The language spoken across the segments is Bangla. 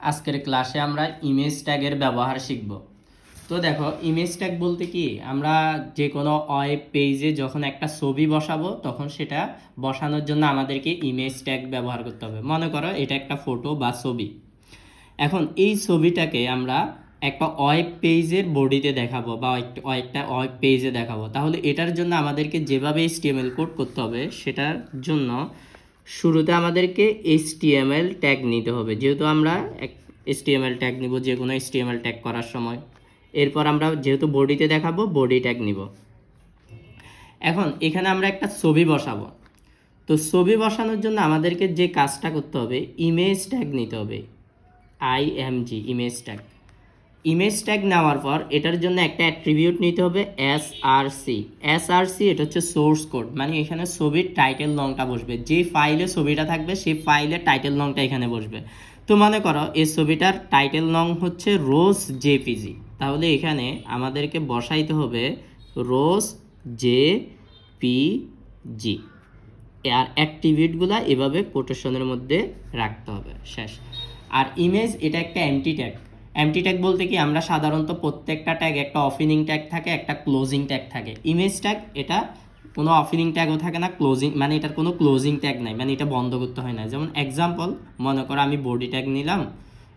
আজকের ক্লাসে আমরা ইমেজ ট্যাগের ব্যবহার শিখব। তো দেখো ইমেজ ট্যাগ বলতে কি? আমরা যে কোনো ওয়েব পেজে যখন একটা ছবি বসাবো, তখন সেটা বসানোর জন্য আমাদেরকে ইমেজ ট্যাগ ব্যবহার করতে হবে। মনে করো, এটা একটা ফটো বা ছবি। এখন এই ছবিটাকে আমরা একটা ওয়েব পেজের বডিতে দেখাবো বা একটা ওয়েব পেজে দেখাবো। তাহলে এটার জন্য আমাদেরকে যেভাবে HTML কোড করতে হবে, সেটার জন্য শুরুতে আমাদেরকে HTML ট্যাগ নিতে হবে। যেহেতু আমরা এক HTML ট্যাগ নিব, যে কোনো HTML ট্যাগ করার সময়। এরপর আমরা যেহেতু বডিতে দেখাবো বডি ট্যাগ নিব। এখন এখানে আমরা একটা ছবি বসাবো। তো ছবি বসানোর জন্য আমাদেরকে যে কাজটা করতে হবে ইমেজ ট্যাগ নিতে হবে। IMG image tag image tag নেওয়ার পর এটার জন্য একটা অ্যাট্রিবিউট নিতে হবে S R C S R C এটা হচ্ছে সোর্স কোড মানে এখানে ছবির টাইটেল লংটা বসবে। যে ফাইলে ছবিটা থাকবে, সেই ফাইলের টাইটেল লংটা এখানে বসবে। তো মনে করো, এই ছবিটার টাইটেল লং হচ্ছে রোজ জেপিজি তাহলে এখানে আমাদেরকে বসাইতে হবে রোজ জে পি জি আর অ্যাক্টিভিটগুলো এভাবে কোটেশনের মধ্যে রাখতে হবে, শেষ। আর ইমেজ এটা একটা এমটি ট্যাগ এমটি ট্যাগ বলতে কি, আমরা সাধারণত প্রত্যেকটা ট্যাগ একটা অফিনিং ট্যাগ থাকে, একটা ক্লোজিং ট্যাগ থাকে। ইমেজ ট্যাগ এটা কোনো অফিনিং ট্যাগও থাকে না ক্লোজিং মানে এটার কোনো ক্লোজিং ট্যাগ নাই মানে এটা বন্ধ করতে হয় না। যেমন এক্সাম্পল মনে করো আমি বডি ট্যাগ নিলাম,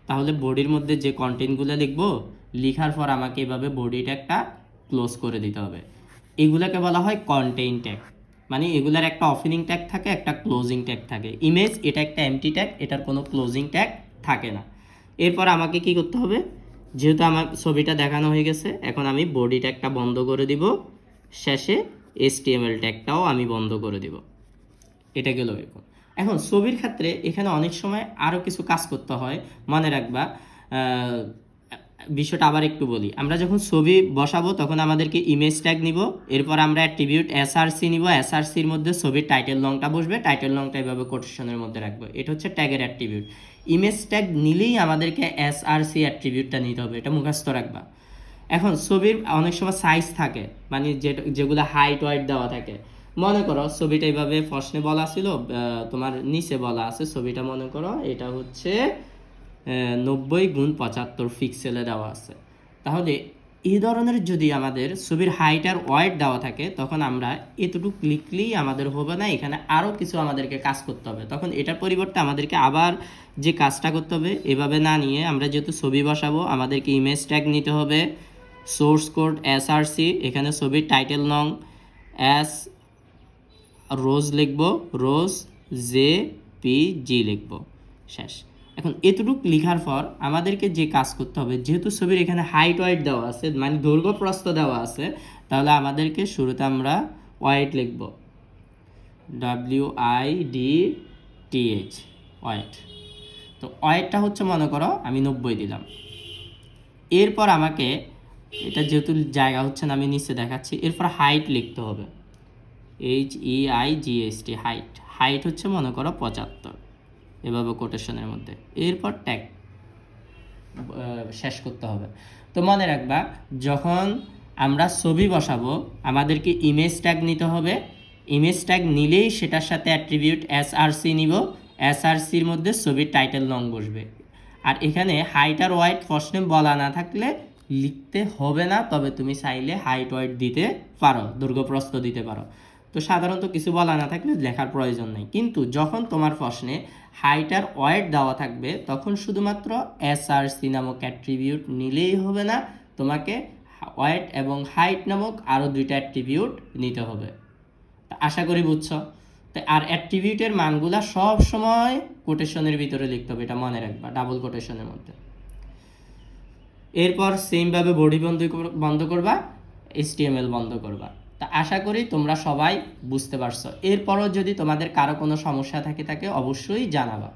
তাহলে বডির মধ্যে যে কন্টেন্টগুলো লিখব, লিখার পর আমাকে এভাবে বডি ট্যাগটা ক্লোজ করে দিতে হবে। এগুলোকে বলা হয় কন্টেইন ট্যাগ মানে এগুলার একটা অফিনিং ট্যাগ থাকে, একটা ক্লোজিং ট্যাগ থাকে। ইমেজ এটা একটা এমটি ট্যাগ এটার কোনো ক্লোজিং ট্যাগ থাকে না। এরপর আমাকে কি করতে হবে? যেহেতু আমার ছবিটা দেখানো হয়ে গেছে, এখন আমি বডি ট্যাগটা বন্ধ করে দিব। শেষে এসটিএমএল ট্যাগটাও আমি বন্ধ করে দিব। এটা গেল এরকম এখন ছবির ক্ষেত্রে এখানে অনেক সময় আরও কিছু কাজ করতে হয়। মনে রাখবা বিষয়টা আবার একটু বলি। আমরা যখন ছবি বসাবো, তখন আমাদেরকে ইমেজ ট্যাগ নিব। এরপর আমরা অ্যাট্রিবিউট এসআরসি নিব। এসআরসির মধ্যে ছবির টাইটেল লংটা বসবে। টাইটেল লংটা এভাবে কোটেশনের মধ্যে রাখব। এটা হচ্ছে ট্যাগের অ্যাট্রিবিউট ইমেজ ট্যাগ নিলেই আমাদেরকে এস আর সি অ্যাট্রিবিউটটা নিতে হবে, এটা মুখস্থ রাখবা। এখন ছবির অনেক সময় সাইজ থাকে মানে যে যেগুলো হাইট ওয়াইট দেওয়া থাকে। মনে করো ছবিটা এইভাবে ফসনে বলা ছিল তোমার নিচে বলা আছে, ছবিটা মনে করো এটা হচ্ছে নব্বই গুণ পঁচাত্তর ফিক্সেলে দেওয়া আছে। তাহলে এই ধরনের যদি আমাদের ছবির হাইট আর ওয়াইট দেওয়া থাকে, তখন আমরা এতটুকু লিখলেই আমাদের হবে না। এখানে আরও কিছু আমাদেরকে কাজ করতে হবে। তখন এটার পরিবর্তে আমাদেরকে আবার যে কাজটা করতে হবে, এভাবে না নিয়ে আমরা যেহেতু ছবি বসাবো, আমাদেরকে ইমেজ ট্যাগ নিতে হবে। সোর্স কোড এসআরসি এখানে ছবির টাইটেল নং এস রোজ লিখব রোজ জে পি জি লিখব। শেষ। এখন এতটুকু লিখার পর আমাদেরকে যে কাজ করতে হবে, যেহেতু ছবির এখানে হাইট ওয়াইট দেওয়া আছে মানে দৈর্ঘ্য প্রস্থ দেওয়া আছে, তাহলে আমাদেরকে শুরুতে আমরা ওয়াইট লিখব। W I D T H width তো ওয়াইটটা হচ্ছে, মনে করো, আমি নব্বই দিলাম। এরপর আমাকে, এটা যেহেতু জায়গা হচ্ছে না, আমি নিচে দেখাচ্ছি, এরপর হাইট লিখতে হবে। H E I G S T height height হচ্ছে, মনে করো, পঁচাত্তর। এভাবে কোটেশনের মধ্যে। এরপর ট্যাগ শেষ করতে হবে। তো মনে রাখবা, যখন আমরা ছবি বসাবো, আমাদেরকে ইমেজ ট্যাগ নিতে হবে। ইমেজ ট্যাগ নিলেই সেটার সাথে অ্যাট্রিবিউট এস আর সি নিব। এস আর সির মধ্যে ছবির টাইটেল লং বসবে। আর এখানে হাইট আর ওয়াইট প্রশ্নে বলা না থাকলে লিখতে হবে না, তবে তুমি চাইলে হাইট ওয়াইট দিতে পারো, দুর্গপ্রস্থ দিতে পারো। তো সাধারণত কিছু বলা না থাকলে লেখার প্রয়োজন নেই। কিন্তু যখন তোমার প্রশ্নে হাইট আর ওয়েট দেওয়া থাকবে, তখন শুধুমাত্র এস আর সি নামক অ্যাট্রিবিউট নিলেই হবে না, তোমাকে ওয়াইট এবং হাইট নামক আরও দুইটা অ্যাট্রিবিউট নিতে হবে। আশা করি বুঝছ? তো আর অ্যাট্রিবিউটের মানগুলা সব সময় কোটেশনের ভিতরে লিখতে হবে, এটা মনে রাখবা, ডাবল কোটেশনের মধ্যে। এরপর সেমভাবে বডি বন্ধ বন্ধ করবা এইচটিএমএল বন্ধ করবা। তা আশা করি তোমরা সবাই বুঝতে পারছ। এরপরও যদি তোমাদের কারও কোনো সমস্যা থাকে, তাকে অবশ্যই জানাবা।